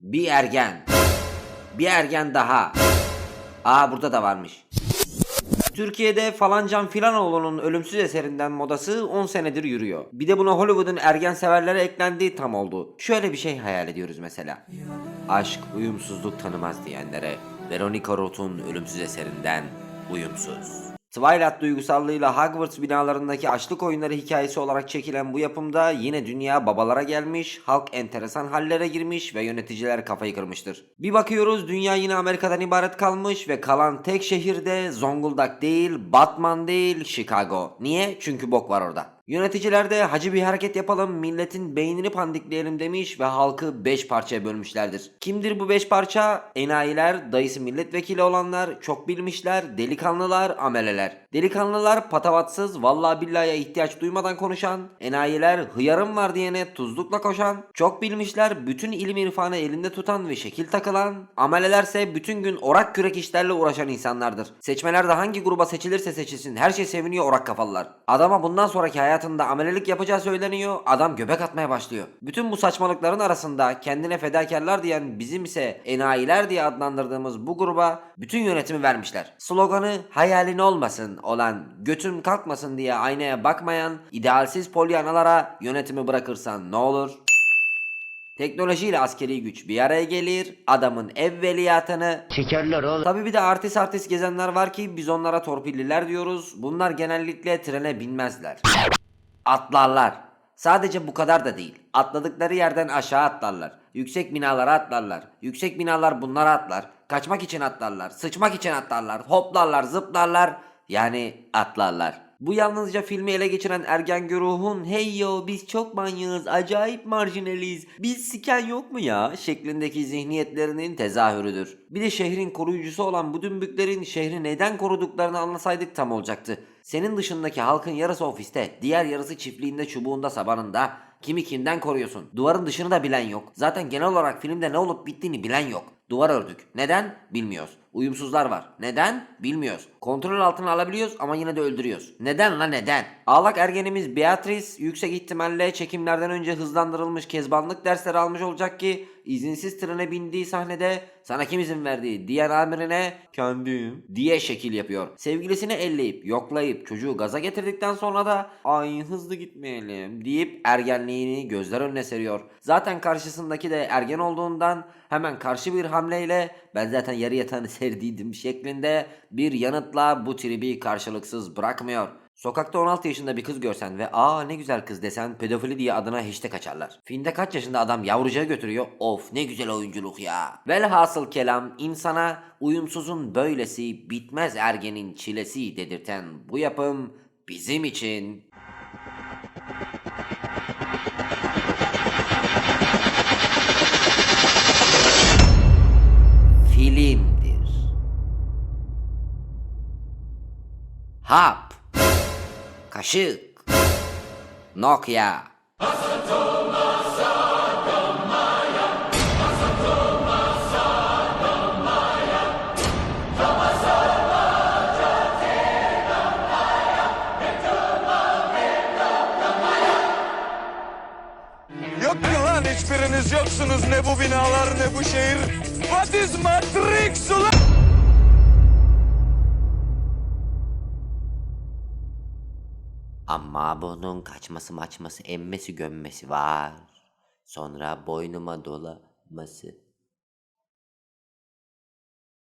Bir ergen. Bir ergen daha. Aa burada da varmış. Türkiye'de falancan filanoğlu'nun ölümsüz eserinden modası 10 senedir yürüyor. Bir de buna Hollywood'un ergen severlere eklendiği tam oldu. Şöyle bir şey hayal ediyoruz mesela. Aşk uyumsuzluk tanımaz diyenlere Veronica Roth'un ölümsüz eserinden Uyumsuz. Twilight duygusallığıyla Hogwarts binalarındaki açlık oyunları hikayesi olarak çekilen bu yapımda yine dünya babalara gelmiş, halk enteresan hallere girmiş ve yöneticiler kafayı kırmıştır. Bir bakıyoruz dünya yine Amerika'dan ibaret kalmış ve kalan tek şehirde Zonguldak değil, Batman değil, Chicago. Niye? Çünkü bok var orada. Yöneticiler de hacı bir hareket yapalım milletin beynini pandikleyelim demiş ve halkı 5 parçaya bölmüşlerdir. Kimdir bu 5 parça? Enayiler, dayısı milletvekili olanlar, çok bilmişler, delikanlılar, ameleler. Delikanlılar patavatsız, vallahi billahi ihtiyaç duymadan konuşan, enayiler hıyarım var diyene tuzlukla koşan, çok bilmişler, bütün ilim irfanı elinde tutan ve şekil takılan, amelelerse bütün gün orak kürek işlerle uğraşan insanlardır. Seçmelerde hangi gruba seçilirse seçilsin her şey seviniyor orak kafalılar. Adama bundan sonraki hayatında amelelik yapacağı söyleniyor, adam göbek atmaya başlıyor. Bütün bu saçmalıkların arasında kendine fedakarlar diyen bizim ise enayiler diye adlandırdığımız bu gruba bütün yönetimi vermişler. Sloganı hayalin olmasın olan götüm kalkmasın diye aynaya bakmayan idealsiz polyanalara yönetimi bırakırsan ne olur? Teknolojiyle askeri güç bir araya gelir, adamın evveliyatını Sikerler oğlum. Tabi bir de artist artist gezenler var ki biz onlara torpilliler diyoruz. Bunlar genellikle trene binmezler. Atlarlar. Sadece bu kadar da değil. Atladıkları yerden aşağı atlarlar. Yüksek binalara atlarlar. Yüksek binalar bunlara atlar. Kaçmak için atlarlar. Sıçmak için atlarlar. Hoplarlar, zıplarlar. Yani atlarlar. Bu yalnızca filmi ele geçiren ergen güruhun hey yo biz çok manyağız, acayip marjinaliz, biz siken yok mu ya şeklindeki zihniyetlerinin tezahürüdür. Bir de şehrin koruyucusu olan bu dümbüklerin şehri neden koruduklarını anlasaydık tam olacaktı. Senin dışındaki halkın yarısı ofiste, diğer yarısı çiftliğinde, çubuğunda, sabanında. Kimi kimden koruyorsun? Duvarın dışını da bilen yok. Zaten genel olarak filmde ne olup bittiğini bilen yok. Duvar ördük. Neden? Bilmiyoruz. Uyumsuzlar var. Neden? Bilmiyoruz. Kontrol altına alabiliyoruz ama yine de öldürüyoruz. Neden la neden? Ağlak ergenimiz Beatrice yüksek ihtimalle çekimlerden önce hızlandırılmış kezbanlık dersleri almış olacak ki izinsiz trene bindiği sahnede sana kim izin verdi diyen amirine kendim diye şekil yapıyor. Sevgilisini elleyip yoklayıp çocuğu gaza getirdikten sonra da ay hızlı gitmeyelim deyip ergenliğini gözler önüne seriyor. Zaten karşısındaki de ergen olduğundan hemen karşı bir hamleyle ben zaten yarı yatağını serdiydim şeklinde bir yanıtla bu tribi karşılıksız bırakmıyor. Sokakta 16 yaşında bir kız görsen ve aa ne güzel kız desen pedofili diye adına hashtag açarlar. Filmde kaç yaşında adam yavrucağı götürüyor of ne güzel oyunculuk ya. Velhasıl kelam insana uyumsuzun böylesi bitmez ergenin çilesi dedirten bu yapım bizim için filmdir. Hap. Kaşık. Nokia. Yok ki lan? Hiçbiriniz yoksunuz. Ne bu binalar ne bu şehir. What is Matrix ulan? Ama bunun kaçması maçması emmesi gömmesi var. Sonra boynuma dolaması.